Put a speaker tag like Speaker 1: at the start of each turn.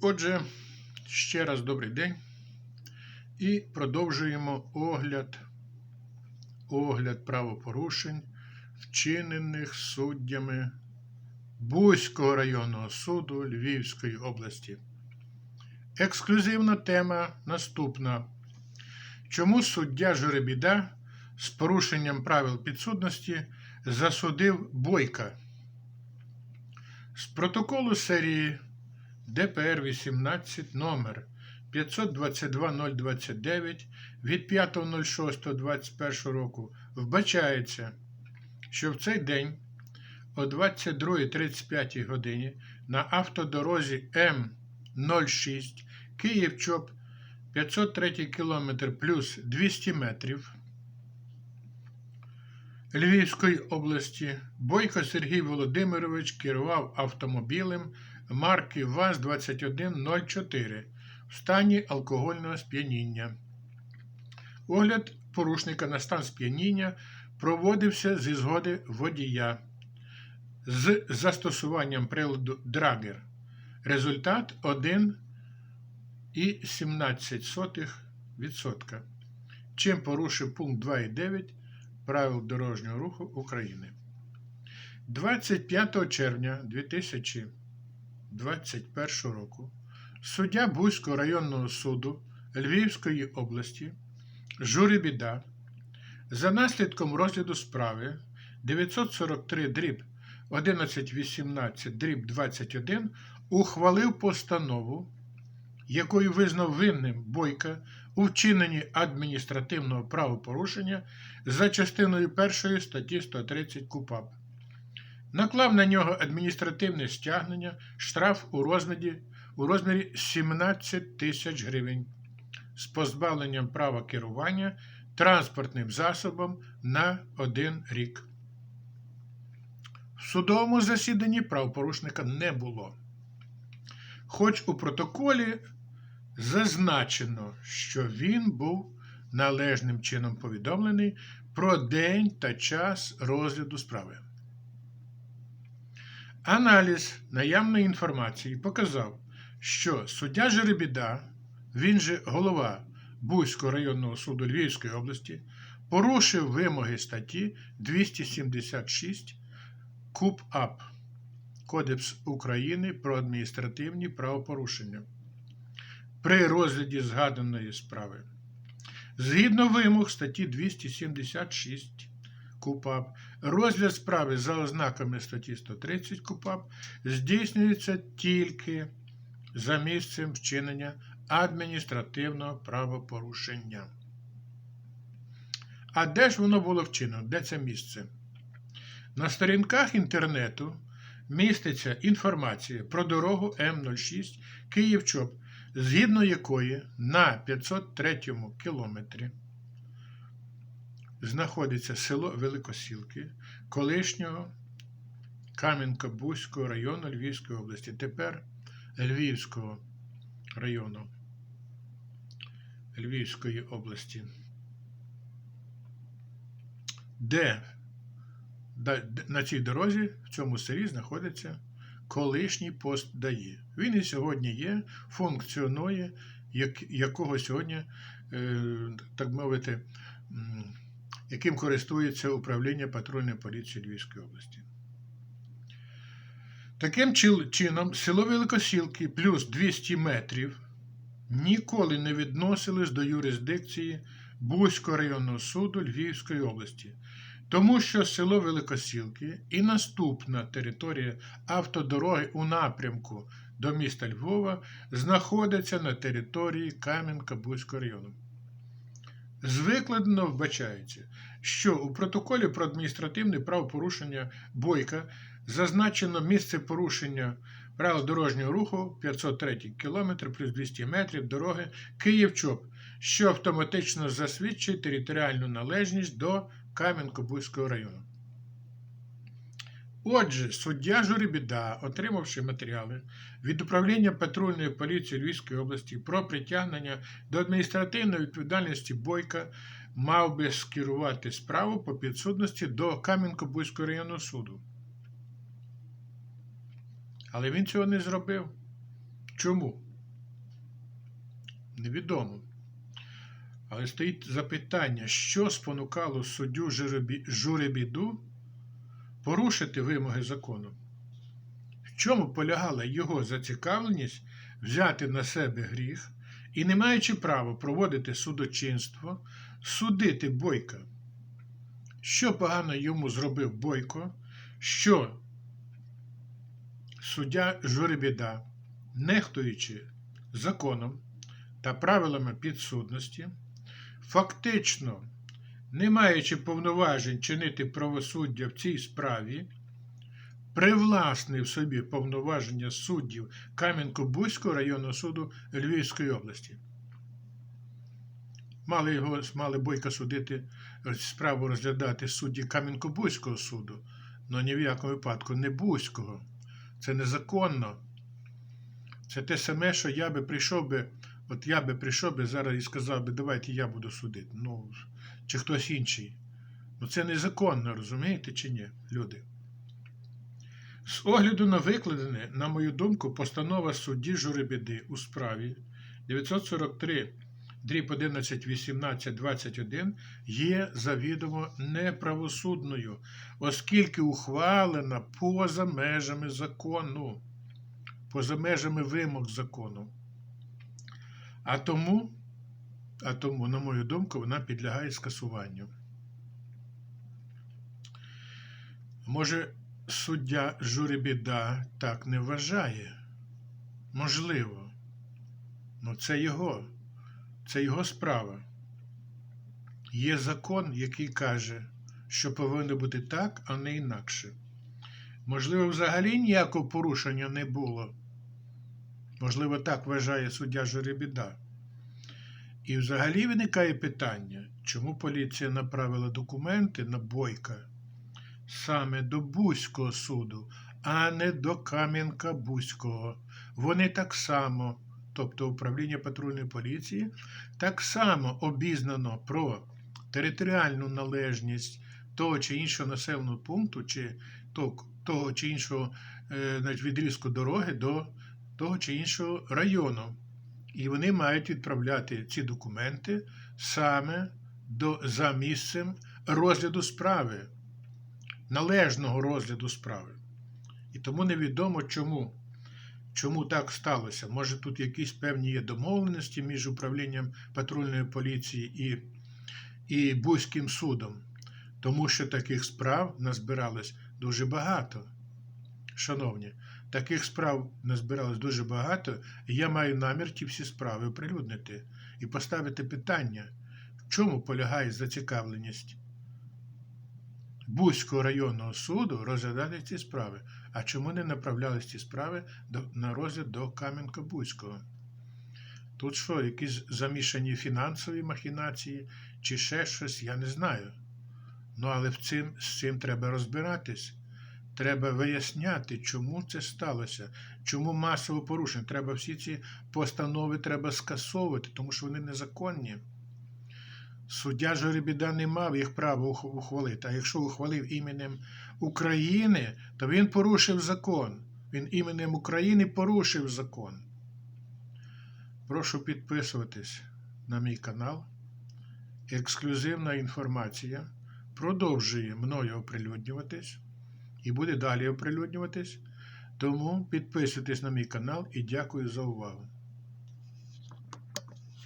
Speaker 1: Отже, ще раз добрий день. І продовжуємо огляд, огляд правопорушень, вчинених суддями Бузького районного суду Львівської області. Ексклюзивна тема наступна. Чому суддя Журебіда з порушенням правил підсудності засудив Бойка? З протоколу серії ДПР 18 номер 522.029 від 5.06.21 року вбачається, що в цей день о 22.35 годині на автодорозі М06 Київ-Чоп 503 км плюс 200 метрів Львівської області Бойко Сергій Володимирович керував автомобілем марки ВАЗ-2104 в стані алкогольного сп'яніння. Огляд порушника на стан сп'яніння проводився зі згоди водія з застосуванням приладу Драгер. Результат 1,17%, чим порушив пункт 2.9 правил дорожнього руху України. 25 червня 2021 року суддя Бузького районного суду Львівської області Журі за наслідком розгляду справи 943 дріб 1118 дріб 21 ухвалив постанову, якою визнав винним Бойка у вчиненні адміністративного правопорушення за частиною 1 статті 130 КУПАП. Наклав на нього адміністративне стягнення, штраф у розмірі, у розмірі 17 тисяч гривень з позбавленням права керування транспортним засобом на один рік. В судовому засіданні правопорушника не було. Хоч у протоколі зазначено, що він був належним чином повідомлений про день та час розгляду справи. Аналіз наявної інформації показав, що суддя Жеребіда, він же голова Бузького районного суду Львівської області, порушив вимоги статті 276 КУП-АП Кодекс України про адміністративні правопорушення при розгляді згаданої справи. Згідно вимог статті 276 КУПАП, розгляд справи за ознаками статті 130 КУПАП здійснюється тільки за місцем вчинення адміністративного правопорушення. А де ж воно було вчинено? Де це місце? На сторінках інтернету міститься інформація про дорогу М06 Київ-Чоп, згідно якої на 503 кілометрі знаходиться село Великосілки, колишнього Кам'янка-Бузького району Львівської області, тепер Львівського району Львівської області, де на цій дорозі в цьому селі знаходиться колишній пост ДАІ. Він і сьогодні є, функціонує, як, якого сьогодні, е, так мовити, яким користується управління патрульної поліції Львівської області. Таким чином, село Великосілки плюс 200 метрів ніколи не відносились до юрисдикції Бузького районного суду Львівської області, тому що село Великосілки і наступна територія автодороги у напрямку до міста Львова знаходиться на території Кам'янка-Бузького району. З викладено вбачається, що у протоколі про адміністративне правопорушення Бойка зазначено місце порушення правил дорожнього руху 503 км плюс 200 метрів дороги Київ-Чоп, що автоматично засвідчує територіальну належність до Кам'янко-Бузького району. Отже, суддя Журібіда, отримавши матеріали від управління патрульної поліції Львівської області про притягнення до адміністративної відповідальності Бойка, мав би скерувати справу по підсудності до Кам'янко-Бузького районного суду. Але він цього не зробив. Чому? Невідомо. Але стоїть запитання, що спонукало суддю Журебі- Журебіду порушити вимоги закону? В чому полягала його зацікавленість взяти на себе гріх і, не маючи права проводити судочинство, судити Бойка? Що погано йому зробив Бойко, що суддя Журебіда, нехтуючи законом та правилами підсудності, фактично, не маючи повноважень чинити правосуддя в цій справі, привласнив собі повноваження суддів Кам'янко-Бузького районного суду Львівської області. Мали його мали Бойка судити, справу розглядати судді Кам'янко-Бузького суду, але ні в якому випадку не Бузького. Це незаконно. Це те саме, що я би прийшов би, от я би прийшов би зараз і сказав би, давайте я буду судити. Ну, чи хтось інший. Ну це незаконно, розумієте чи ні, люди? З огляду на викладене, на мою думку, постанова судді Журебіди у справі 943 дріб 11, 18, 21 є завідомо неправосудною, оскільки ухвалена поза межами закону, поза межами вимог закону. А тому, а тому, на мою думку, вона підлягає скасуванню. Може, суддя Журебіда так не вважає? Можливо. Ну це його, це його справа. Є закон, який каже, що повинно бути так, а не інакше. Можливо, взагалі ніякого порушення не було. Можливо, так вважає суддя Журебіда. І взагалі виникає питання, чому поліція направила документи на Бойка саме до Бузького суду, а не до Кам'янка-Бузького. Вони так само, тобто управління патрульної поліції, так само обізнано про територіальну належність того чи іншого населеного пункту, чи того, того чи іншого е, відрізку дороги до того чи іншого району. І вони мають відправляти ці документи саме до, за місцем розгляду справи, належного розгляду справи. І тому невідомо чому. Чому так сталося? Може, тут якісь певні є домовленості між управлінням патрульної поліції і, і Бузьким судом, тому що таких справ назбиралось дуже багато. Шановні, таких справ назбиралось дуже багато, і я маю намір ті всі справи оприлюднити і поставити питання, в чому полягає зацікавленість Бузького районного суду розглядати ці справи. А чому не направлялись ці справи на розгляд до Кам'янка-Бузького? Тут що, якісь замішані фінансові махінації чи ще щось, я не знаю. Ну, але в цим, з цим треба розбиратись. Треба виясняти, чому це сталося, чому масове порушення. Треба всі ці постанови треба скасовувати, тому що вони незаконні. Суддя Жоребіда не мав їх права ух- ухвалити. А якщо ухвалив іменем України, то він порушив закон. Він іменем України порушив закон. Прошу підписуватись на мій канал. Ексклюзивна інформація продовжує мною оприлюднюватись і буде далі оприлюднюватись. Тому підписуйтесь на мій канал і дякую за увагу.